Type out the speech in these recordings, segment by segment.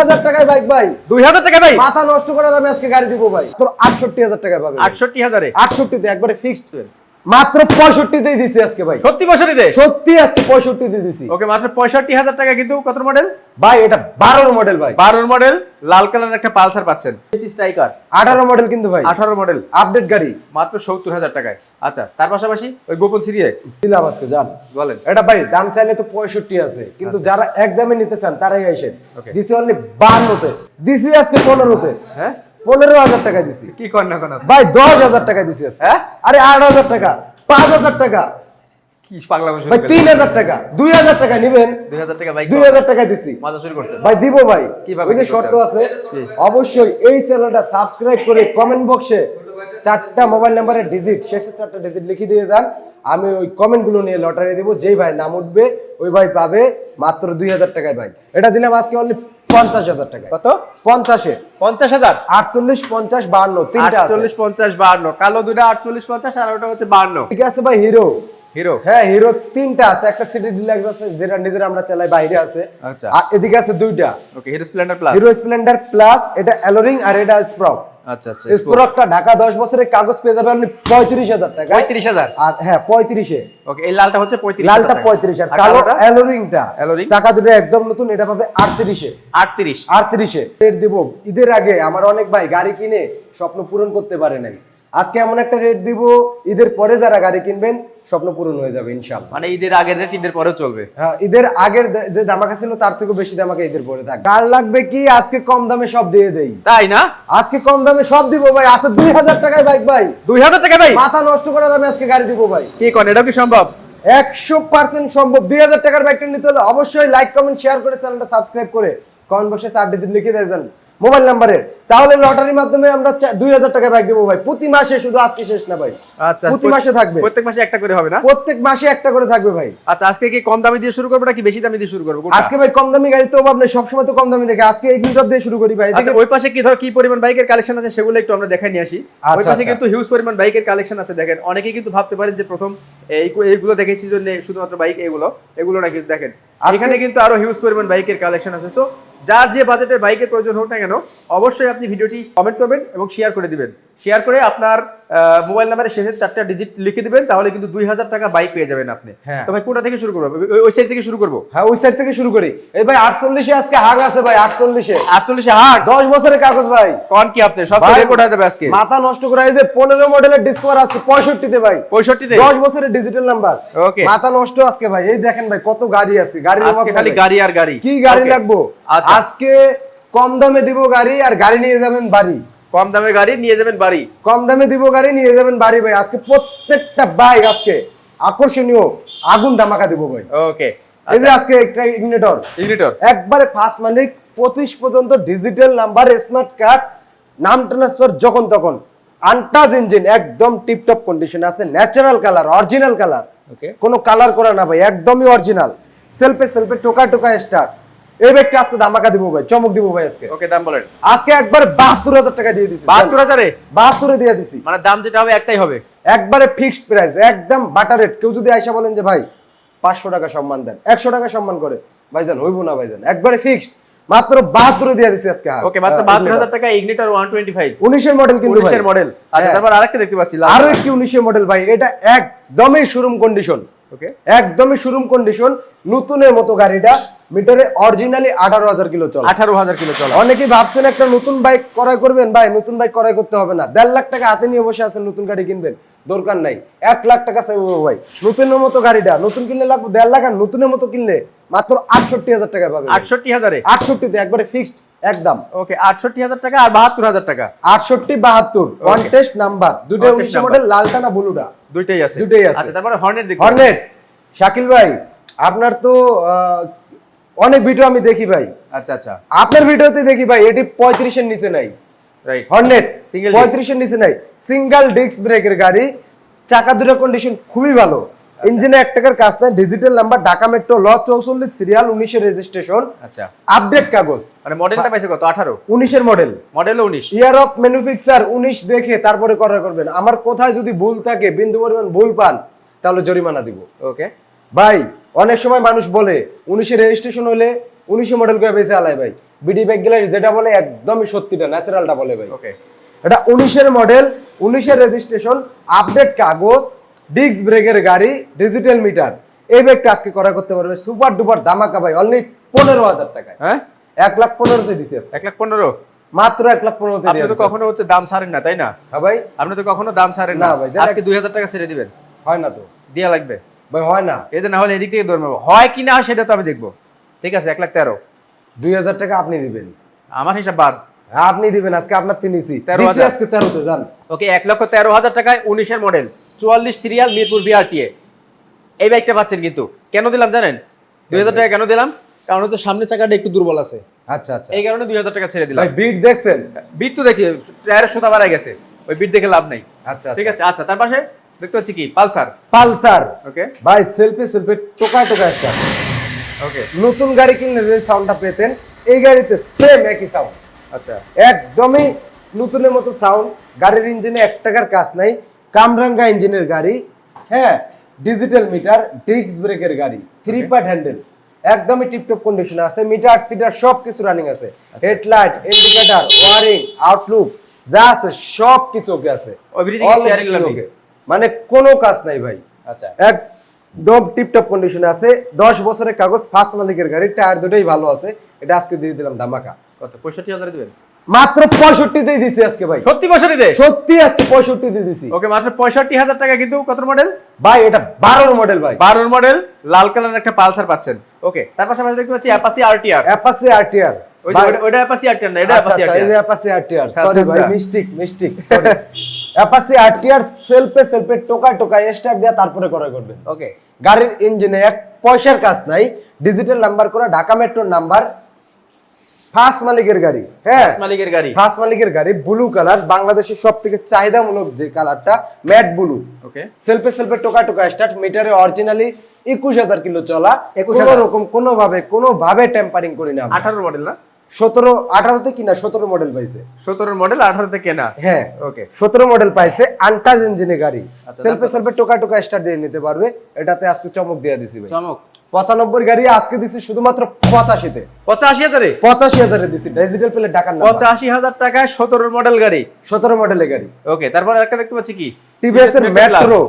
হাজার টাকায় বাইক ভাই। দুই হাজার টাকা ভাই মাথা নষ্ট করা আজকে গাড়ি দিব ভাই। তোর আটষট্টি হাজার টাকায় পাবে আটষট্টি হাজারে? আটষট্টিতে একবারে ফিক্সড মাত্র পঁয়ষট্টিতেই দিছি আজকে ভাই। সত্যি বছরই দে সত্যি আজকে পঁয়ষট্টিতে দিছি। ওকে মাত্র পঁয়ষট্টি হাজার টাকা কিন্তু কত মডেল ভাই এটা বারোর মডেল ভাই। বারোর মডেল লাল কালার একটা পালসার পাচ্ছেন। স্ট্রাইকার আঠারো মডেল কিন্তু ভাই। আঠারো মডেল আপডেট গাড়ি। মাত্র সত্তর হাজার টাকায়। আচ্ছা তার পাশাপাশি ওই গোপন সিরিয়ে। দিলাম আজকে জান? বলেন। এটা ভাই দাম চাইলে তো পঁয়ষট্টি আছে। কিন্তু যারা একদমে নিতে চান তারাই আসেন. দিছি অনলি বান্নতে। দিছি আজকে পনেরোতে। হ্যাঁ? পনেরো হাজার টাকা দিছি। কি কর না ভাই দশ হাজার টাকা দিছি হ্যাঁ? আরে আট হাজার টাকা পাঁচ হাজার টাকা। কি পাগলা ভাই তিন হাজার টাকা দুই হাজার টাকা নিবেন। দুই হাজার টাকা বাইক দুই হাজার টাকা দিছি। মজা শুরু করছেন। ভাই দিব ভাই। ওই যে শর্ত আছে অবশ্যই এই চ্যানেলটা সাবস্ক্রাইব করে কমেন্ট বক্সে চারটা মোবাইল নাম্বারের ডিজিট শেষের চারটা ডিজিট লিখে দিয়ে যান। আমি ওই কমেন্টগুলো নিয়ে লটারি দিব। যেই ভাই নাম উঠবে ওই ভাই পাবে মাত্র দুই হাজার টাকায় ভাই। এটা দিলাম আজকে অনলি পঞ্চাশ হাজার টাকা কত? পঞ্চাশে। পঞ্চাশ হাজার? আটচল্লিশ পঞ্চাশ বাহান্ন আটচল্লিশ পঞ্চাশ বাহান্ন। কালো দুটা আটচল্লিশ পঞ্চাশ আর ওটা হচ্ছে বাহান্ন। ঠিক আছে ভাই হিরো। হিরো? হ্যাঁ হিরো তিনটা আছে। একটা সিটি ডিলাক্স আছে যেটা নিজেরা আমরা চালাই বাইরে আছে। আচ্ছা। আর এদিকে আছে দুইটা। Okay Hero Splendor plus Hero Splendor plus এটা অ্যালোরিং আর এটা স্প্রক আচ্ছা আচ্ছা স্প্রকটা ঢাকা দশ বছরের কাগজ পেয়ে যাবে আপনি পঁয়ত্রিশ হাজার টাকা। পঁয়ত্রিশ হাজার? আর হ্যাঁ ওকে এই লালটা হচ্ছে লালটা পঁয়ত্রিশ আর কালো অ্যালোরিংটা চাকা দুটো একদম নতুন এটা পাবে রেট দিব। ঈদের আগে আমার অনেক ভাই গাড়ি কিনে স্বপ্ন পূরণ করতে পারে নাই। আজকে এমন একটা রেট দিব ঈদের পরে যারা গাড়ি কিনবেন স্বপ্ন পূরণ হয়ে যাবে ইনশাল্লাহ মানে ঈদের আগের রেট ঈদের পরেও চলবে? হ্যাঁ ঈদের আগের যে দামাকা ছিল তার থেকে বেশি দামাকা ঈদের পরে থাক কার লাগবে কি আজকে কম দামে সব দিয়ে দেই। তাই না? আজকে কম দামে সব দিব ভাই আছে দুই হাজার টাকায় বাইক ভাই। দুই হাজার টাকা ভাই মাথা নষ্ট করা দামে আজকে গাড়ি দিব ভাই। কি করেন এটাও কি সম্ভব? একশো পার্সেন্ট সম্ভব। দুই হাজার টাকার বাইকটা নিতে হলে অবশ্যই লাইক কমেন্ট শেয়ার করে চ্যানেলটা সাবস্ক্রাইব করে কমেন্ট বক্সে চার ডিজিট লিখে দেন মোবাইল নাম্বারের। তাহলে লটারির মাধ্যমে আমরা দুই হাজার টাকা বাইক দেবো ভাই। প্রতি মাসে শুধু আজকে শেষ না ভাই। আচ্ছা প্রতি মাসে থাকবে। প্রত্যেক মাসে একটা করে হবে না? প্রত্যেক মাসে একটা করে থাকবে ভাই। আচ্ছা আজকে কি কম দামে দিয়ে শুরু করব নাকি বেশি দামে দিয়ে শুরু করব? আজকে ভাই কম দামি গাড়ি তো অভাব নেই সবসময় তো কম দামি দেখে। আজকে এই মিটার দিয়ে শুরু করি ভাই। আচ্ছা ওই পাশে কি ধর কি পরিমাণ বাইকের কালেকশন আছে সেগুলো একটু আমরা দেখে নিয়ে আসি। ওই আচ্ছা, পাশে আচ্ছা। কিন্তু হিউজ পরিমাণ বাইকের কালেকশন আছে দেখেন। অনেকেই কিন্তু ভাবতে পারেন যে প্রথম এই এইগুলো দেখেছি জন্য শুধুমাত্র বাইক এগুলো। এগুলো না কিন্তু দেখেন এখানে কিন্তু আরও হিউজ পরিমাণ বাইকের কালেকশন আছে। সো যার যে বাজেটের বাইকের প্রয়োজন হোক না কেন অবশ্যই আপনি ভিডিওটি কমেন্ট করবেন এবং শেয়ার করে দিবেন। শেয়ার করে আপনার মোবাইল নাম্বারের শেষের চারটা ডিজিট লিখে দিবেন তাহলে কিন্তু দুই হাজার টাকা বাইক পেয়ে যাবেন আপনি। হ্যাঁ। তো ভাই কোনটা থেকে শুরু করব? ওই- সাইড থেকে শুরু করব? হ্যাঁ ওই সাইড থেকে শুরু করি। এই ভাই আটচল্লিশে আজকে হাগ আছে ভাই আটচল্লিশে। আটচল্লিশে হাট দশ বছরের কাগজ ভাই। কন কি আপনি? সব রেকর্ড হয়ে যাবে আজকে। মাথা নষ্ট করা যে পনেরো মডেলের ডিসকভার আজকে পঁয়ষট্টিতে ভাই। পঁয়ষট্টিতে? দশ বছরের ডিজিটাল নাম্বার Okay. মাথা নষ্ট আজকে ভাই। এই দেখেন ভাই কত গাড়ি আছে। গাড়ি খালি গাড়ি আর গাড়ি। কি গাড়ি. লাগবো? আচ্ছা। আজকে কম দামে দিব গাড়ি আর গাড়ি নিয়ে যাবেন বাড়ি। কম দামে গাড়ি নিয়ে যাবেন বাড়ি। কম দামে দিব গাড়ি নিয়ে যাবেন বাড়ি ভাই। আজকে প্রত্যেকটা বাইক আজকে আকর্ষণীয় আগুন ধামাকা দিব ভাই। ওকে এই যে আজকে একটা ইগনিটর। ইগনিটর। একবারে ফার্স্ট মালিক পঁচিশ পর্যন্ত ডিজিটাল নাম্বার স্মার্ট কার্ড নাম ট্রান্সফার যখন তখন। আনটাচ ইঞ্জিন একদম টিপটপ কন্ডিশন আছে। Natural colour original colour okay কোনো কালার করা না ভাই একদমই অরিজিনাল সেলফে সেলফে টোকা টোকা স্টার এই ব্যাগটা আজকে দিব ভাই চমক দিব ভাই আজকে। ওকে দাম বলেন। আজকে একবারে বাহাত্তর হাজার টাকা দিয়ে দিছি বাহাত্তর হাজারে? বাহাত্তরে দিয়ে দিছি। মানে দাম যেটা হবে একটাই হবে? একবারে ফিক্সড প্রাইস একদম বাটার রেট কেউ যদি আইসা বলেন যে ভাই পাঁচশো টাকা সম্মান দেন একশো টাকা সম্মান করে। ভাইজান হইব না ভাইজান একবারে ফিক্সড মাত্র বাহাত্তরে দিয়ে দিছি আজকে ওকে মাত্র বাহাত্তর হাজার টাকা ইগনিটর ওয়ান টোয়েন্টি ফাইভ উনিশের মডেল কিন্তু উনিশের মডেল আচ্ছা হ্যাঁ। তারপর আরেকটা দেখতে পাচ্ছি। আরও একটি উনিশের মডেল ভাই এটা একদমই শোরুম কন্ডিশন ওকে একদমই শোরুম কন্ডিশন নতুনের মতো গাড়িটা মিটারে অরিজিনালি আঠারো হাজার কিলো চলে। আঠারো হাজার কিলো চলা। অনেকেই ভাবছেন একটা নতুন বাইক ক্রয় করবেন ভাই নতুন বাইক ক্রয় করতে হবে না। দেড় লাখ টাকা হাতে নিয়ে বসে আছেন নতুন গাড়ি কিনবেন দরকার নাই। এক লাখ টাকা চাইব ভাই। নতুনের মতো গাড়িটা নতুন কিনলে লাগবে দেড় লাখ আর নতুনের মতো কিনলে মাত্র আটষট্টি হাজার টাকা পাবে আটষট্টি হাজারে? আটষট্টিতে একবারে ফিক্সড একদম। ওকে আটষট্টি হাজার টাকা আর বাহাত্তর হাজার টাকা। আটষট্টি বাহাত্তর কন্টেস্ট নাম্বার দুটো উনিশে মডেল লালটা না ব্লুটা দুইটাই আছে। দুইটাই আছে। আচ্ছা তারপরে হর্নের দেখতে হর্নেট শাকিল ভাই আপনার তো অনেক ভিডিও আমি দেখি ভাই। আচ্ছা আচ্ছা। আপনার ভিডিওতে দেখি ভাই এটি পঁয়ত্রিশের নিচে নাই। রাইট হর্নেট Single পঁয়ত্রিশের নিচে নাই। সিঙ্গেল ডিস্ক ব্রেকের গাড়ি চাকা দুটো কন্ডিশন খুবই ভালো। ইঞ্জিনে এক টাকার কাজ নাই ডিজিটাল নাম্বার ঢাকা মেট্রো ল চৌচল্লিশ সিরিয়াল উনিশের রেজিস্ট্রেশন আচ্ছা। আপডেট কাগজ। মানে মডেলটা পাইছে কত? আঠারো? উনিশের মডেল মডেল উনিশ। ইয়ার অফ ম্যানুফ্যাকচার উনিশ দেখে তারপরে ক্রয় করবেন। আমার কোথায় যদি ভুল থাকে বিন্দু পরিমাণ ভুল পান তাহলে জরিমানা দিব। ওকে ভাই অনেক সময় মানুষ বলে উনিশের রেজিস্ট্রেশন হলে উনিশে মডেল করে বেঁচে আলাই ভাই। বিডি ব্যাগ গেলে যেটা বলে একদমই সত্যিটা ন্যাচারালটা বলে ভাই। ওকে এটা উনিশের মডেল উনিশের রেজিস্ট্রেশন আপডেট কাগজ ডিস্ক ব্রেকের গাড়ি ডিজিটাল মিটার। এই ব্যাগটা আজকে করা করতে পারবে সুপার ডুপার দামাকা ভাই অনলি পনেরো হাজার টাকায়। হ্যাঁ? এক লাখ পনেরোতে দিছি আজকে। এক লাখ পনেরো? মাত্র এক লাখ পনেরোতে আপনি তো কখনো হচ্ছে দাম ছাড়েন না তাই না? হ্যাঁ ভাই। আপনি তো কখনো দাম ছাড়েন না। ভাই, আজকে দুই হাজার টাকা ছেড়ে দিবেন। হয় না তো। দিয়া লাগবে। ভাই হয় না। এই যে না হলে এদিক থেকে ধরবো। হয় কি না সেটা তো আমি দেখব। ঠিক আছে এক লাখ তেরো। দুই হাজার টাকা আপনি দিবেন। আমার হিসাব বাদ। হ্যাঁ, আপনি দিবেন আজকে আপনার তিনিসি তেরো হাজার। আজকে তেরোতে যান ওকে এক লক্ষ তেরো হাজার টাকায় উনিশের মডেল চুয়াল্লিশ সিরিয়াল মিরপুর বিআরটিএ এই বাইকটা পাচ্ছেন কিন্তু। কেন দিলাম জানেন? দুই হাজার টাকা কেন দিলাম? কারণ হচ্ছে সামনের চাকাটা একটু দুর্বল আছে। আচ্ছা আচ্ছা। এই কারণে দুই হাজার টাকা ছেড়ে দিলাম। বিট দেখছেন? বিট তো দেখি টায়ারের সুতা বাড়ায় গেছে। ওই বিট দেখে লাভ নাই। আচ্ছা ঠিক আছে? আচ্ছা তার পাশে দেখতে পাচ্ছি কি? পালসার। পালসার। ওকে ভাই সেলফি সেলফি টোকায় টোকায় স্টার্ট ওকে নতুন গাড়ি কিনলে যে সাউন্ডটা পেতেন এই গাড়িতে সেম একই সাউন্ড আচ্ছা। একদমই নতুনের মতো সাউন্ড গাড়ির ইঞ্জিনে এক টাকার কাজ নাই। কামরাঙ্গা ইঞ্জিনের গাড়ি হ্যাঁ ডিজিটাল মিটার ডিস্ক ব্রেকের গাড়ি থ্রি পার্ট হ্যান্ডেল একদমই টিপটপ কন্ডিশনে আছে মিটার সিটার সব কিছু রানিং আছে হেডলাইট ইন্ডিকেটর ওয়ারিং আউটলুক যা আছে সব কিছু ওকে আছে মানে কোনো কাজ নাই ভাই। আচ্ছা। একদম টিপটপ কন্ডিশনে আছে দশ বছরের কাগজ ফার্স্ট মালিকের গাড়ি টায়ার দুটোই ভালো আছে এটা আজকে দিয়ে দিলাম ধামাকা। কত? পঁয়ষট্টি হাজার দিবেন? মাত্র পঁয়ষট্টিতেই দিছি আজকে ভাই। সত্যি পঁয়ষট্টি দে সত্যি আজকে পঁয়ষট্টি দিয়ে দিছি। ওকে মাত্র পঁয়ষট্টি হাজার টাকা কিন্তু কত মডেল ভাই এটা বারোর মডেল ভাই। বারোর মডেল লাল কালার একটা পালসার পাচ্ছেন। ওকে তার পাশাপাশি দেখতে পাচ্ছি অ্যাপাসি আরটিআর অ্যাপাসি আরটিআর ওটা- অ্যাপাসি আরটিআর না এটা Apache RTR Apache RTR sorry ভাই। Mistake mistake sorry Apache RTR সেলফে সেলফে টোকা টোকা স্টার্ট দেয়া তারপরে করে করবেন। ওকে গাড়ির ইঞ্জিনে এক পয়সার কাজ নাই ডিজিটাল নাম্বার করা ঢাকা মেট্রোর নাম্বার ফার্স্ট মালিকের গাড়ি হ্যাঁ? মালিকের গাড়ি। ফার্স্ট মালিকের গাড়ি ব্লু কালার বাংলাদেশের সব থেকে চাহিদামূলক যে কালারটা ম্যাট ব্লু। ওকে। সেলফে সেলফে টোকা টোকা স্টার্ট মিটারে অরিজিনালি একুশ হাজার কিলো চলা 21,000 কোনো রকম কোনো ভাবে কোনো টেম্পারিং করি না। আঠারো মডেল না? সতেরো আঠারোতে কিনা সতেরো মডেল পাইছে। সতেরো মডেল আঠারোতে কেনা? হ্যাঁ। ওকে। সতেরো মডেল পাইছে আনটাচ ইঞ্জিনে গাড়ি। আচ্ছা, সেলফে? সেলফে টোকা টোকা স্টার্ট দিয়ে নিতে পারবে এটাতে আজকে চমক দিয়ে দিছি ভাই। চমক। পঁচানব্বই গাড়ি আজকে দিছি শুধুমাত্র পঁচাশিতে। পঁচাশি হাজারে? পঁচাশি হাজারে দিছি ডিজিটাল প্লেট ঢাকার পঁচাশি হাজার টাকায় সতেরোর মডেল গাড়ি। সতেরো মডেলের গাড়ি। ওকে তারপর একটা দেখতে পাচ্ছি কি? টিভিএস এর Metro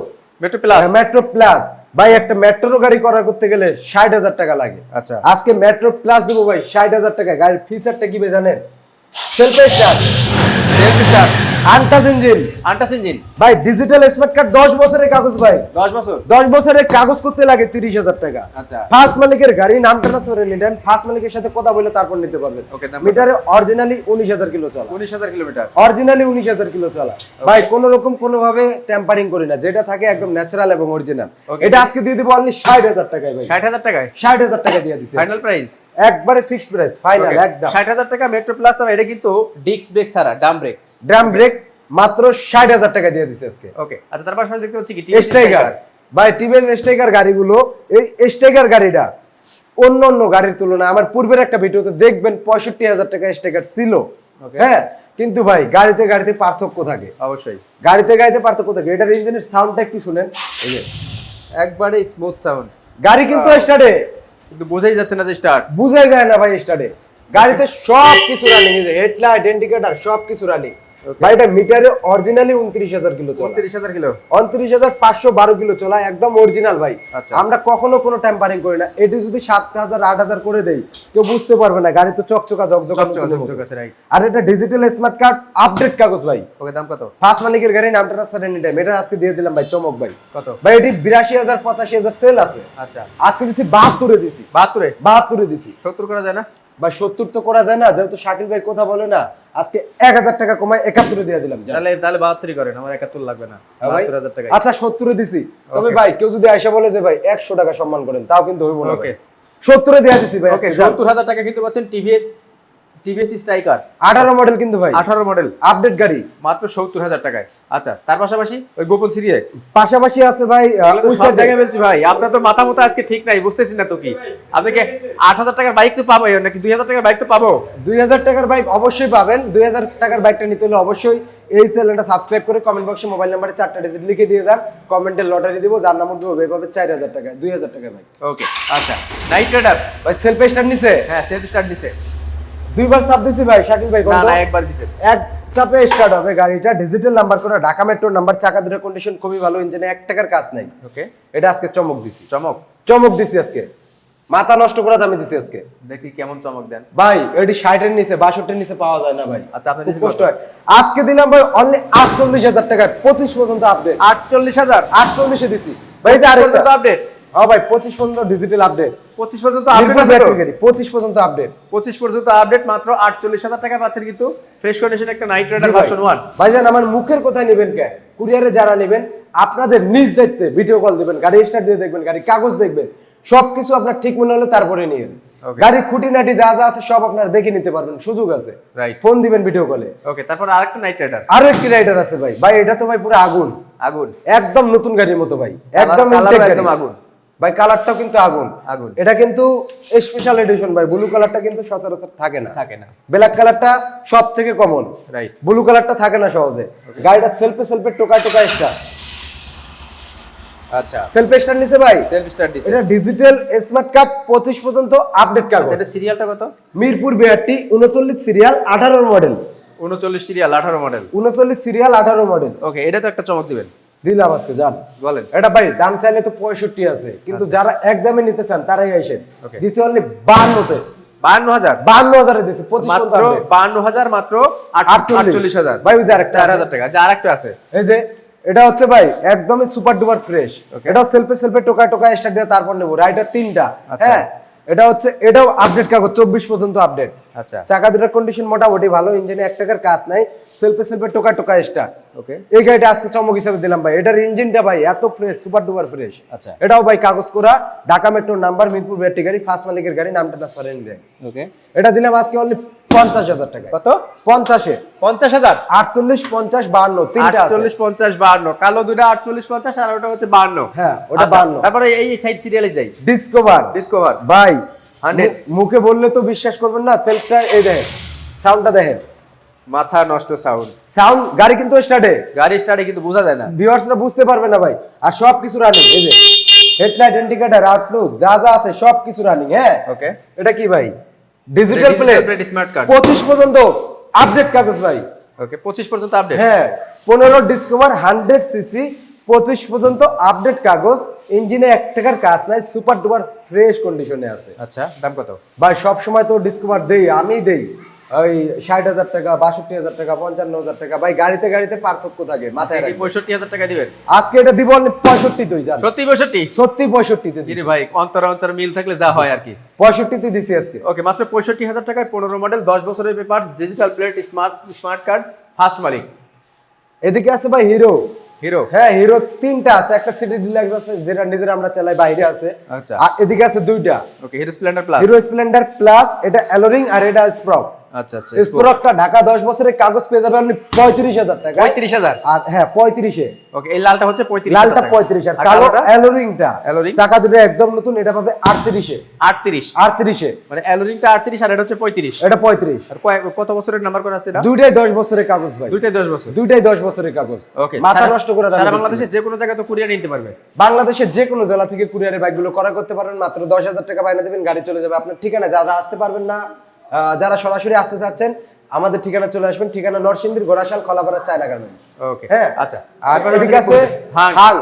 Metro plus Metro plus ভাই একটা মেট্রো গাড়ি করা করতে গেলে ষাট হাজার টাকা লাগে। আচ্ছা। আজকে মেট্রো প্লাস দেবো ভাই ষাট হাজার টাকা। গাড়ির ফিচারটা কি জানেন? Self start engine. Untouch engine. ভাই ডিজিটাল স্মার্ট কার্ড দশ বছরের কাগজ ভাই। দশ বছর? দশ বছরের কাগজ করতে লাগে তিরিশ হাজার টাকা। আচ্ছা। ফার্স্ট মালিকের গাড়ি নাম ট্রান্সফার নিলেন? ফার্স্ট মালিকের সাথে কথা বলে তারপর নিতে পারবেন? মিটারে অরিজিনালি উনিশ হাজার কিলো চলা। উনিশ হাজার কিলোমিটার। অরিজিনালি উনিশ হাজার কিলো চলা। ভাই কোন রকম কোনো ভাবে টেম্পারিং করি না। যেটা থাকে একদম ন্যাচারাল এবং অরিজিনাল এটা আজকে দিয়ে দিব অনলি ষাট হাজার টাকায় ভাই। ষাট হাজার টাকায়? ষাট হাজার টাকা দিয়ে দিছে। ফাইনাল প্রাইস একবারে ফিক্সড প্রাইস ফাইনাল একদম। ষাট হাজার টাকা মেট্রো প্লাস তবে এটা কিন্তু ডিস্ক ব্রেক ছাড়া ডাম ব্রেক ড্রাম ব্রেক মাত্র ষাট হাজার টাকা দিয়ে দিচ্ছে আজকে। ওকে আচ্ছা তার পাশাপাশি দেখতে পাচ্ছি কি? স্ট্রাইকার ভাই টিভিএস স্ট্রাইকার গাড়িগুলো এই স্ট্রাইকার গাড়িটা অন্য অন্য গাড়ির তুলনায় আমার পূর্বের একটা ভিডিওতে দেখবেন পঁয়ষট্টি হাজার টাকা স্ট্রাইকার ছিল। হ্যাঁ কিন্তু ভাই গাড়িতে গাড়িতে পার্থক্য থাকে। অবশ্যই। গাড়িতে গাড়িতে পার্থক্য থাকে। এটার ইঞ্জিনের সাউন্ডটা একটু শুনেন। এই যে। একবারে স্মুথ সাউন্ড গাড়ি কিন্তু স্টার্টে কিন্তু বোঝাই যাচ্ছে না যে স্টার্ট বুঝাই যায় না ভাই স্টার্টে গাড়িতে সব কিছু রানিং হেডলাইট ইন্ডিকেটর সব কিছু রানিং. ভাই এটা মিটারে অরিজিনালি উনত্রিশ হাজার কিলো চলা। উনত্রিশ হাজার কিলো? উনত্রিশ হাজার পাঁচশো বারো কিলো চলা একদম অরিজিনাল ভাই। আচ্ছা। আমরা কখনো কোনো টেম্পারিং করি না। এটি যদি সাত হাজার আট হাজার করে দেই কেউ বুঝতে পারবে না গাড়ি তো চকচকা। রাইট। আর এটা ডিজিটাল স্মার্ট কার্ড আপডেট কাগজ ভাই। ওকে দাম কত? ফার্স্ট মালিকের গাড়ি নাম ট্রান্সফার এনি টাইম এটা আজকে দিয়ে দিলাম ভাই চমক ভাই। কত? ভাই এটি বিরাশি হাজার পঁচাশি হাজার সেল আছে। আচ্ছা। আজকে দিচ্ছি বাহাত্তরে দিছি। বাহাত্তরে? বাহাত্তরে দিছি। সত্তর করা যায় না? বা সত্তর তো করা যায় না যেহেতু শাকিল ভাই কথা বলে না আজকে এক হাজার টাকা কমায় একাত্তরে দিয়ে দিলাম। তাহলে তাহলে বাহাত্তরই করেন আমার একাত্তর লাগবে না হ্যাঁ? বাহাত্তর হাজার টাকা আচ্ছা সত্তরে দিছি। তবে ভাই কেউ যদি আয়সা বলে যে ভাই একশো টাকা সম্মান করেন তাও কিন্তু হইব না. সত্তরে দিয়ে দিছি ভাই ওকে সত্তর হাজার টাকা কিন্তু পাচ্ছেন টিভিএস টিভিএস স্ট্রাইকার আঠারো মডেল কিন্তু ভাই। আঠারো মডেল আপডেট গাড়ি। মাত্র সত্তর হাজার টাকায়। আচ্ছা তার পাশাপাশি ওই গোপন পাশাপাশি আছে ভাই ওই বলছি ভাই। আপনার তো মাথা মতো আজকে ঠিক নাই বুঝতেছি না তো কি? আপনাকে আট হাজার টাকার বাইক তো পাবো নাকি দুই হাজার টাকার বাইক তো পাবো? দুই হাজার টাকার বাইক অবশ্যই পাবেন। দুই হাজার টাকার বাইকটা নিতে হলে অবশ্যই এই চ্যানেলটা সাবস্ক্রাইব করে কমেন্ট বক্সে মোবাইল নাম্বারে চারটা ডিজিট লিখে দিয়ে যান। কমেন্টে লটারি দিব যার নাম উঠবে ওই পাবে চার হাজার টাকা দুই হাজার টাকা ভাই ওকে আচ্ছা। নাইট রাইডার ভাই সেলফ স্টার্ট নিছে? হ্যাঁ সেলফ স্টার্ট দিছে দুইবার চাপ দিছি ভাই শাকিল ভাই না না একবার দিছে। এক চাপে স্টার্ট হবে গাড়িটা ডিজিটাল নাম্বার করে ঢাকা মেট্রো নাম্বার চাকা দুটো কন্ডিশন খুবই ভালো ইঞ্জিনে এক টাকার কাজ নাই। ওকে এটা আজকে চমক দিছি। চমক? চমক দিছি আজকে। মাথা নষ্ট করা দামে দিছি আজকে। দেখি কেমন চমক দেন। ভাই এটি ষাটের নিচে বাষট্টির নিচে পাওয়া যায় না ভাই। আচ্ছা, আপনি দিছেন কষ্ট হয়। আজকে দিলাম ভাই অনলি আটচল্লিশ হাজার টাকা পঁচিশ পর্যন্ত আপডেট আটচল্লিশ হাজার? আটচল্লিশে দিছি। ভাই যে আরেকটা। আপডেট হ্যাঁ ভাই পঁচিশ পর্যন্ত ডিজিটাল আপডেট পঁচিশ পর্যন্ত আপডেট পঁচিশ পর্যন্ত আপডেট পঁচিশ পর্যন্ত আপডেট মাত্র আটচল্লিশ হাজার টাকা পাচ্ছেন কিন্তু ফ্রেশ কন্ডিশন একটা নাইট রাইডার ভার্সন ওয়ান ভাইজান আমার মুখের কোথায় নেবেন কে? কুরিয়ারে যারা নেবেন আপনাদের নিজ দায়িত্বে ভিডিও কল দিবেন গাড়ি স্টার্ট দিয়ে দেখবেন গাড়ি কাগজ দেখবেন সবকিছু আপনার ঠিক মনে হলে তারপরে নিয়ে. গাড়ি খুঁটিনাটি যা যা আছে সব আপনারা দেখে নিতে পারবেন সুযোগ আছে। ফোন দিবেন ভিডিও কলে ওকে তারপর আরেকটা নাইট রাইডার আরও একটি রাইডার আছে ভাই। ভাই এটা তো ভাই পুরো আগুন। আগুন। একদম নতুন গাড়ির মতো ভাই। একদম আগুন। ভাই কালারটাও কিন্তু আগুন। আগুন। এটা কিন্তু স্পেশাল এডিশন ভাই ব্লু কালারটা কিন্তু সচরাচর থাকে না। থাকে না। ব্ল্যাক কালারটা সব থেকে কমন রাইট ব্লু কালারটা থাকে না সহজে। গাড়িটা সেলফে সেলফে টোকা টোকা স্টার আচ্ছা। সেলফ স্টার নিছে ভাই? সেলফ স্টার্ট দিছে এটা ডিজিটাল স্মার্ট কার্ড পঁচিশ পর্যন্ত আপডেট কার্ড আচ্ছা এটা সিরিয়ালটা কত? মিরপুর বিআরটি উনচল্লিশ সিরিয়াল আঠারো মডেল উনচল্লিশ সিরিয়াল আঠারো মডেল উনচল্লিশ সিরিয়াল আঠারো মডেল ওকে এটা তো একটা চমক দিবেন। দিলাম আজকে জান বলেন। এটা ভাই দাম চাইলে তো পঁয়ষট্টি আছে কিন্তু যারা এক দামে নিতে চান তারাই আসেন আচ্ছা। দিছে অনলি বান্নতে। হাজার হাজারে দিছে মাত্র হাজার মাত্র আটচল্লিশ। হাজার। ভাই ওই আরেকটা চার হাজার টাকা যা আরেকটা আছে। এই যে এটা হচ্ছে ভাই একদমই সুপার ডুপার ফ্রেশ. এটাও সেলফে সেলফে টোকা টোকা স্টার্ট দিয়ে তারপর নেব। রাইটার তিনটা। আচ্ছা। হ্যাঁ? এটা হচ্ছে এটাও আপডেট কাগজ চব্বিশ পর্যন্ত আপডেট আচ্ছা। চাকা দুটার কন্ডিশন মোটামুটি ভালো ইঞ্জিনে এক টাকার কাজ নাই সেলফে সেলফে টোকা টোকা স্টার্ট ওকে এই গাড়িটা আজকে চমক হিসাবে দিলাম ভাই। এটার ইঞ্জিনটা ভাই এত ফ্রেশ সুপার ডুপার ফ্রেশ আচ্ছা। এটাও ভাই কাগজ করা ঢাকা মেট্রোর নাম্বার মিরপুর ব্যাটারি গাড়ি ফার্স্ট মালিকের গাড়ি নামটা ট্রান্সফারেন্ট দেয়। ওকে এটা দিলাম আজকে অনলি পঞ্চাশ হাজার টাকা কত? পঞ্চাশে। পঞ্চাশ হাজার? আটচল্লিশ পঞ্চাশ বাহান্ন আটচল্লিশ পঞ্চাশ বান্ন কালো দুটা আটচল্লিশ পঞ্চাশ আর ওটা হচ্ছে বান্ন হ্যাঁ ওটা আচ্ছা, বাহান্ন। তারপরে এই সাইড সিরিয়ালে যাই। ডিসকভার ডিসকভার ভাই 100 মু- মুখে বললে তো বিশ্বাস করবেন না সেলফটা এই দেখেন সাউন্ডটা দেখেন। মাথা নষ্ট সাউন্ড সাউন্ড গাড়ি কিন্তু স্টার্টে গাড়ি স্টার্টে কিন্তু বোঝা যায় না। ভিউয়ার্সরা বুঝতে পারবে না ভাই। আর সব কিছু রানিং এই যে হেডলাইট ইন্ডিকেটর আউটলুক যা যা আছে সব কিছু রানিং হ্যাঁ? ওকে এটা কি ভাই? ডিজিটাল প্লেট স্মার্ট কার্ড পঁচিশ পর্যন্ত আপডেট কাগজ ভাই। ওকে পঁচিশ পর্যন্ত আপডেট হ্যাঁ পনেরো ডিসকভার হান্ড্রেড সিসি পঁচিশ পর্যন্ত আপডেট কাগজ। ইঞ্জিনে এক টাকার কাজ নাই সুপার ডুপার ফ্রেশ কন্ডিশনে আছে। আচ্ছা দাম কত? ভাই সব সময় তো ডিসকভার দেই আমি দেই। ওই ষাট হাজার টাকা বাষট্টি হাজার টাকা পঞ্চান্ন হাজার টাকা। ভাই গাড়িতে গাড়িতে পার্থক্য থাকে মাথায় রাখবেন। পঁয়ষট্টি হাজার টাকা দিবেন? আজকে এটা দিব পঁয়ষট্টি তুই জান সত্যি পঁয়ষট্টি? সত্যি পঁয়ষট্টিতে দিদি ভাই অন্তর অন্তর মিল থাকলে যা হয় আর কি। পঁয়ষট্টিতে দিছি আজকে। ওকে মাত্র পঁয়ষট্টি হাজার টাকায় পনেরো মডেল দশ বছরের paper digital plate smart smart card first মালিক। এদিকে আছে ভাই হিরো। হিরো? হ্যাঁ হিরো তিনটা আছে। একটা সিটি ডিলাক্স আছে যেটা নিজের আমরা চালাই বাইরে আছে। আচ্ছা। আর এদিকে আছে দুইটা। Okay Hero Splendor plus Hero Splendor plus এটা অ্যালোরিং আর এটা আচ্ছা স্প্রকটা ঢাকা দশ বছরের কাগজ পেয়ে যাবে আপনি পঁয়ত্রিশ হাজার টাকা পঁয়ত্রিশ হাজার? আর হ্যাঁ পঁয়ত্রিশে। ওকে এই লালটা হচ্ছে পঁয়ত্রিশ লালটা পঁয়ত্রিশ আর কালো অ্যালোরিংটা চাকা দুটো একদম নতুন এটা পাবে আটত্রিশে। আটত্রিশ? আটত্রিশে। মানে অ্যালোরিংটা আটত্রিশ আর এটা হচ্ছে পঁয়ত্রিশ? এটা পঁয়ত্রিশ। আর কত বছরের নাম্বার করা আছে দুইটাই দশ বছরের কাগজ ভাই। দুইটাই দশ বছর? দুইটাই দশ বছরের কাগজ। ওকে মাথা নষ্ট করে দাম বাংলাদেশে যে কোনো জায়গায় তো কুরিয়ার নিতে পারবে। বাংলাদেশের যে কোনো জেলা থেকে কুরিয়ারের বাইকগুলো করা করতে পারবেন মাত্র দশ হাজার টাকা বাইনা দেবেন গাড়ি চলে যাবে। আপনার ঠিকানা যারা আসতে পারবেন না যারা সরাসরি আসতে চাচ্ছেন আমাদের ঠিকানা চলে আসবেন। ঠিকানা নরসিংদীর Ghorashal Kalapara China garments. Okay হ্যাঁ? আচ্ছা। আর এদিকে আছে হাং হাং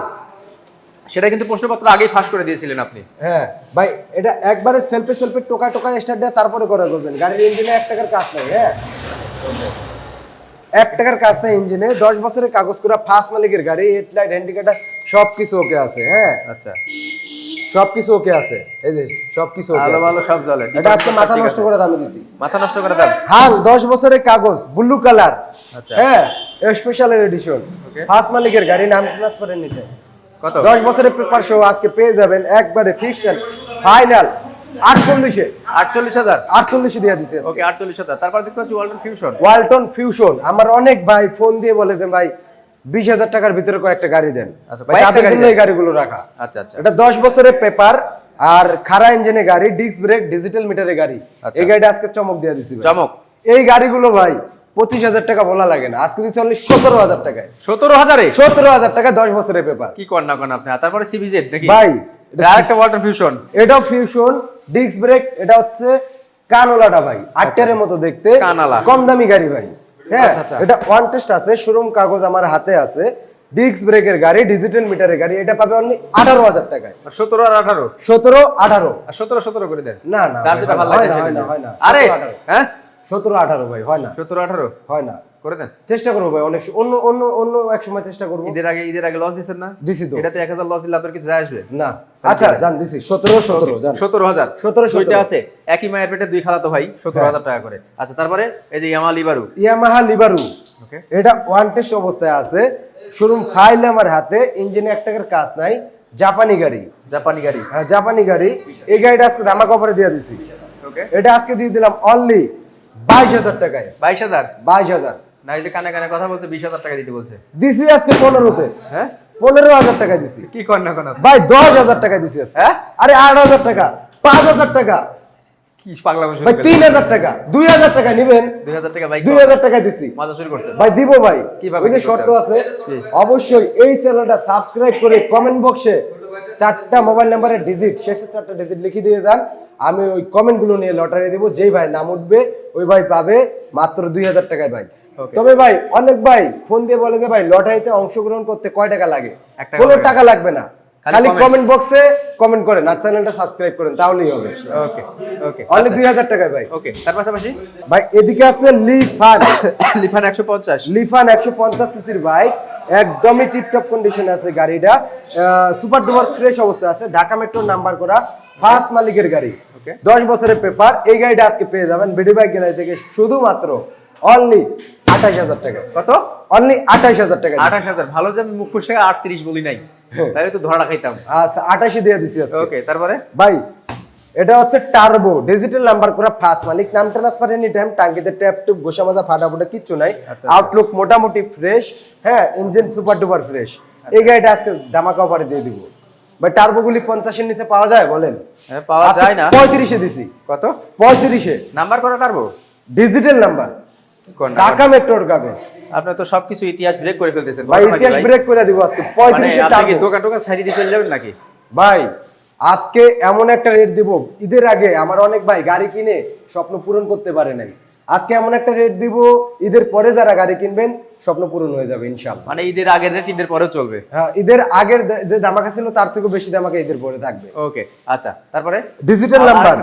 সেটা কিন্তু প্রশ্নপত্র আগেই ফাঁস করে দিয়েছিলেন আপনি। হ্যাঁ ভাই এটা একবারে সেলফে সেলফে টোকা টোকা স্টার্ট দেওয়া তারপরে করা করবেন। গাড়ির ইঞ্জিনে এক টাকার কাজ নাই হ্যাঁ? এক টাকার কাজ নাই ইঞ্জিনে দশ বছরের কাগজ করা ফার্স্ট মালিকের গাড়ি হেডলাইট হ্যান্ডিকেটার সব কিছু ওকে আছে হ্যাঁ? আচ্ছা। ওকে আছে। এই যে ওকে আলো ভালো সব এটা আজকে মাথা নষ্ট করে দামে দিছি। মাথা নষ্ট করে দাম? হাল দশ বছরের কাগজ ব্লু কালার আচ্ছা। হ্যাঁ স্পেশাল এডিশন. ফার্স্ট মালিকের গাড়ি নাম ট্রান্সফারের নিতে। কত? দশ বছরের পেপার সহ আজকে পেয়ে যাবেন একবারে ফিক্সড ফাইনাল আটচল্লিশে। আটচল্লিশ হাজার? আটচল্লিশে দিয়ে দিছে ওকে আটচল্লিশ হাজার। তারপর দেখতে পাচ্ছি ওয়ালটন ফিউশন ওয়ালটন ফিউশন আমার অনেক ভাই ফোন দিয়ে বলে যে ভাই বিশ হাজার টাকার ভিতরে কয়েকটা গাড়ি দেন। আচ্ছা, ভাই কয়েকটা তাদের জন্য এই গাড়িগুলো রাখা। আচ্ছা আচ্ছা। এটা দশ বছরের পেপার আর খারা ইঞ্জিনে গাড়ি ডিস্ক ব্রেক ডিজিটাল মিটারের গাড়ি। এই গাড়িটা আজকে চমক দিয়ে দিছি। চমক। এই গাড়িগুলো ভাই পঁচিশ হাজার টাকা বলা লাগে না। আজকে দিচ্ছি অনলি সতেরো হাজার টাকায়। সতেরো হাজারে? সতেরো হাজার টাকা দশ বছরের পেপার কি কর না করেন আপনি? তারপরে সিবিজেড নাকি? ভাই আরেকটা ওয়াটার ফিউশন এটাও ফিউশন ডিস্ক ব্রেক এটা হচ্ছে কানোলাটা ভাই আটটারের মতো দেখতে কানালা। কম দামি গাড়ি ভাই। হ্যাঁ আচ্ছা, আচ্ছা। এটা ওয়ান টেস্ট আছে শোরুম কাগজ আমার হাতে আছে। ডিস্ক ব্রেকের গাড়ি ডিজিটাল মিটারের গাড়ি এটা পাবে অনলি আঠারো হাজার টাকায়। সতেরো আর আঠারো? সতেরো আঠারো। আর সতেরো সতেরো করে দেন। না হয় না, হয় না, হয় না। আরে হ্যাঁ? সতেরো আঠারো ভাই হয় না। সতেরো আঠারো? হয় না। করে দেন। চেষ্টা করব ভাই অনেক অন্য অন্য অন্য এক সময় চেষ্টা করব। ঈদের আগে ঈদের আগে লস দিচ্ছেন না? দিছি তো। এটাতে এক হাজার লস দিলে আপনার কিছু আসবে? না। আচ্ছা জান দিছি। সতেরো সতেরো জান। সতেরো হাজার। 17, 17 আছে। একই মায়ের পেটে দুই খালাতো ভাই সতেরো হাজার টাকা করে। আচ্ছা তারপরে এই যে ইয়ামা লিবারু ইয়ামাহা লিবারু এটা ওয়ান টেস্ট অবস্থায় আছে। শোরুম খাইলে আমার হাতে ইঞ্জিনে এক টাকার কাজ নাই। জাপানি গাড়ি। জাপানি গাড়ি। হ্যাঁ জাপানি গাড়ি। এই গাড়িটা আজকে ধামা কপারে দিয়ে দিছি। এটা আজকে দিয়ে দিলাম অনলি বাইশ হাজার টাকায়। বাইশ হাজার? বাইশ হাজার। না এই যে কানে কানে কথা বলতে বিশ হাজার টাকা দিতে বলছে। দিছি আজকে পনেরোতে। হ্যাঁ? পনেরো হাজার টাকা দিছি। কি কর না কোন ভাই দশ হাজার টাকা দিছি হ্যাঁ? আরে আট হাজার টাকা পাঁচ হাজার টাকা। কি পাগলা শুরু ভাই তিন হাজার টাকা দুই হাজার টাকা নিবেন। দুই হাজার টাকা বাইক দুই হাজার টাকা দিছি। মজা শুরু করছে। ভাই দিব ভাই। ওই যে শর্ত আছে অবশ্যই এই চ্যানেলটা সাবস্ক্রাইব করে কমেন্ট বক্সে চারটা মোবাইল নাম্বারের ডিজিট শেষের চারটা ডিজিট লিখে দিয়ে যান। আমি ওই কমেন্টগুলো নিয়ে লটারি দিব। যেই ভাই নাম উঠবে ওই ভাই পাবে মাত্র দুই হাজার টাকায় ভাই. তবে ভাই অনেক ভাই ফোন দিয়ে বলে যে ভাই লটারিতে অংশগ্রহণ করতে কয় টাকা লাগে? কোনো টাকা লাগবে না। খালি কমেন্ট বক্সে কমেন্ট করেন আর চ্যানেলটা সাবস্ক্রাইব করেন তাহলেই হবে। ওকে ওকে অনলি দুই হাজার টাকায় ভাই। ওকে তার পাশাপাশি? ভাই এদিকে আছে লিফান। লিফান একশো পঞ্চাশ। লিফান একশো পঞ্চাশ সিসির বাইক একদমই টিপটপ কন্ডিশনে আছে গাড়িটা। সুপার ডুপার ফ্রেশ অবস্থা আছে ঢাকা মেট্রো নাম্বার করা ফার্স্ট মালিকের গাড়ি. দশ বছরের পেপার এই গাড়িটা আজকে পেয়ে যাবেন। বিডি বাইক গ্যালারি থেকে শুধুমাত্র অনলি আঠাশ হাজার টাকা। কত? অনলি আঠাশ হাজার টাকা আঠাশ হাজার। ভালো যে আমি মুখ ফুসে আটত্রিশ বলি নাই। তাহলে তো ধরা খাইতাম। আচ্ছা আঠাশে দিয়ে দিছি ওকে তারপরে? ভাই এটা হচ্ছে টার্বো ডিজিটাল নাম্বার করা ফার্স্ট মালিক। নাম ট্রান্সফার এনি টাইম টাঙ্কিতে ট্যাপ টুপ গোসা মাজা ফাটাফুটা কিচ্ছু নাই। আচ্ছা। আউটলুক মোটামুটি ফ্রেশ হ্যাঁ ইঞ্জিন সুপার ডুপার ফ্রেশ এই গাড়িটা আজকে ধামাকা অফারে দিয়ে দিব। ভাই টার্বো গুলি পঞ্চাশের নিচে পাওয়া যায় বলেন? হ্যাঁ, পাওয়া যায় না। পঁয়ত্রিশে দিছি। কত? পঁয়ত্রিশে। নাম্বার করা পারব ডিজিটাল নাম্বার? ঢাকা মেট্রোর কাগজ। আপনি তো সবকিছু ইতিহাস ব্রেক করে ফেলতেছেন ভাই ইতিহাস ব্রেক করে দিব আজকে। মানে দোকান টোকান ছাড়ি দিয়ে চলে যাবেন নাকি? ভাই আজকে এমন একটা রেট দিব ঈদের আগে আমার অনেক ভাই গাড়ি কিনে স্বপ্ন পূরণ করতে পারে নাই। আজকে এমন একটা রেট দিব ঈদের পরে যারা গাড়ি কিনবেন স্বপ্ন পূরণ হয়ে যাবে ইনশাল্লাহ মানে ঈদের আগের রেট ঈদের পরেও চলবে? হ্যাঁ ঈদের আগের যে দামাকা ছিল তার থেকে বেশি দামাকা ঈদের পরে থাকবে। ওকে আচ্ছা তারপরে? Digital number.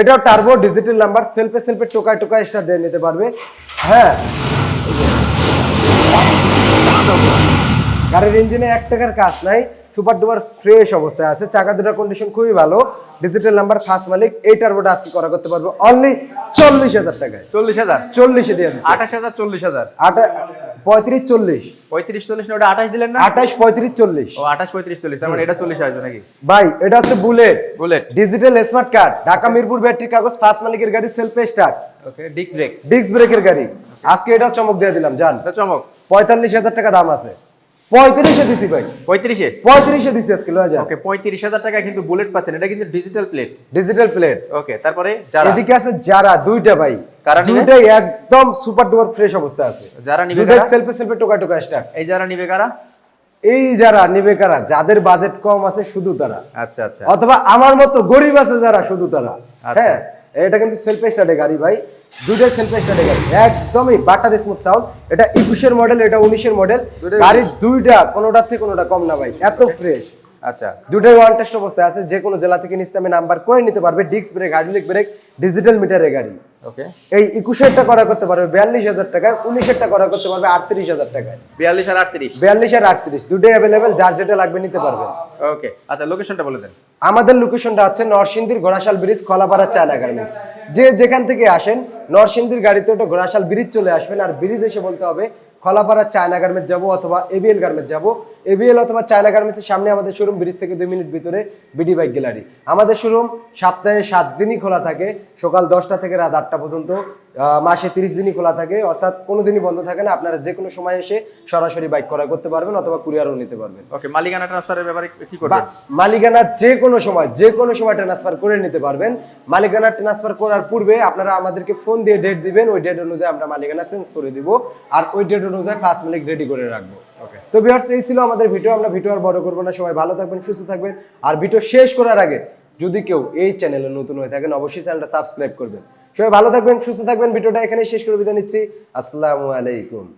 এটাও টার্বো ডিজিটাল নাম্বার সেলফে সেলফে টোকায় টোকায় স্টার দিয়ে নিতে পারবে। হ্যাঁ। গাড়ির ইঞ্জিনে এক টাকার কাজ নাই সুপার ডুপার ফ্রেশ অবস্থায় আছে। চাকা দুটার কন্ডিশন খুবই ভালো। ডিজিটাল নাম্বার ফার্স্ট মালিক এই টার্বোটা আজকে করা করতে পারব অনলি চল্লিশ হাজার টাকায়। চল্লিশ হাজার? চল্লিশে দিয়ে আঠাশ হাজার চল্লিশ হাজার? আটা পঁয়ত্রিশ চল্লিশ। পঁয়ত্রিশ চল্লিশ ওটা আঠাশ দিলেন না? আঠাশ পঁয়ত্রিশ চল্লিশ। ও আঠাশ পঁয়ত্রিশ চল্লিশ তার মানে এটা চল্লিশ আসবে নাকি? ভাই এটা হচ্ছে Bullet. Bullet. Digital smart card Dhaka Mirpur battery কাগজ ফার্স্ট মালিকের গাড়ি সেলফে start okay disc brake disc ব্রেকের গাড়ি। আজকে এটা চমক দিয়ে দিলাম জান। চমক। পঁয়তাল্লিশ হাজার টাকা দাম আছে। পঁয়ত্রিশে দিছি ভাই। পঁয়ত্রিশে? পঁয়ত্রিশে দিছি আজকে হাজার ওকে পঁয়ত্রিশ হাজার টাকা কিন্তু বুলেট পাচ্ছেন এটা কিন্তু digital plate digital plate okay তারপরে যারা এদিকে আছে যারা দুইটা ভাই। কারা নিবে? দুইটাই একদম সুপার ডুপার ফ্রেশ অবস্থা আছে। যারা নিবে? সেলফে সেলফে টোকা টোকা স্টার্ট এই যারা নিবে কারা? এই যারা নিবে কারা যাদের বাজেট কম আছে শুধু তারা। আচ্ছা আচ্ছা। অথবা আমার মতো গরিব আছে যারা শুধু তারা। আচ্ছা। হ্যাঁ? এটা কিন্তু সেলফ স্টার্টে গাড়ি ভাই। দুইটাই সেলফ স্টার্টে গাড়ি। একদমই বাটার স্মুথ সাউন্ড এটা একুশের মডেল এটা উনিশের মডেল গাড়ির দুইটা কোনোটার থেকে কোনোটা কম না ভাই। এত ফ্রেশ আচ্ছা। দুটোই ওয়ান টেস্ট অবস্থায় আছে যে কোনো জেলা থেকে নিস্তামে নাম্বার করে নিতে পারবে disc brake hydraulic brake digital মিটারের গাড়ি। ওকে এই একুশেরটা করা করতে পারবে বিয়াল্লিশ হাজার টাকায় উনিশেরটা করা করতে পারবে আটত্রিশ হাজার টাকায়। বিয়াল্লিশ আর আটত্রিশ? বিয়াল্লিশ আর আটত্রিশ দুটোই অ্যাভেলেবেল যার যেটা লাগবে নিতে পারবেন ওকে আচ্ছা লোকেশনটা বলে দেন। আমাদের লোকেশনটা হচ্ছে নরসিংদীর Ghorashal bridge Kalapara China garments যে যেখান থেকে আসেন নরসিংদীর গাড়িতে ওটা ঘোড়াশাল ব্রিজ চলে আসবেন আর ব্রিজ এসে বলতে হবে কলাপাড়া চায়না গার্মেন্টস যাব অথবা এবিএল গার্মেন্টস যাব। এবিএল অথবা চায়না গার্মেন্টসের সামনে আমাদের শোরুম ব্রিজ থেকে দুই মিনিট ভিতরে বিডি বাইক গ্যালারি। আমাদের শোরুম সপ্তাহে সাত দিনই খোলা থাকে সকাল দশটা থেকে রাত আটটা পর্যন্ত মাসে তিরিশ দিনই খোলা থাকে অর্থাৎ কোনো দিনই বন্ধ থাকে না আপনারা যে কোনো সময় এসে সরাসরি বাইক ক্রয় করতে পারবেন অথবা কুরিয়ারও নিতে পারবেন। ওকে মালিকানা ট্রান্সফারের ব্যাপারে কি করবেন? মালিকানা যে কোনো সময় যে কোনো সময় ট্রান্সফার করে নিতে পারবেন। মালিকানা ট্রান্সফার করার পূর্বে আপনারা আমাদেরকে ফোন দিয়ে ডেট দিবেন ওই ডেট অনুযায়ী আমরা মালিকানা চেঞ্জ করে দিব আর ওই ডেট অনুযায়ী ক্লাস মালিক রেডি করে রাখব। তো ভিউয়ার্স এই ছিল আমাদের ভিডিও আমরা ভিডিও আর বড় করব না। সবাই ভালো থাকবেন, সুস্থ থাকবেন। আর ভিডিও শেষ করার আগে যদি কেউ এই চ্যানেলে নতুন হয়ে থাকেন, অবশ্যই চ্যানেলটা সাবস্ক্রাইব করবেন। সবাই ভালো থাকবেন, সুস্থ থাকবেন। ভিডিওটা এখানে শেষ করে বিদায় নিচ্ছি। আসসালামু আলাইকুম।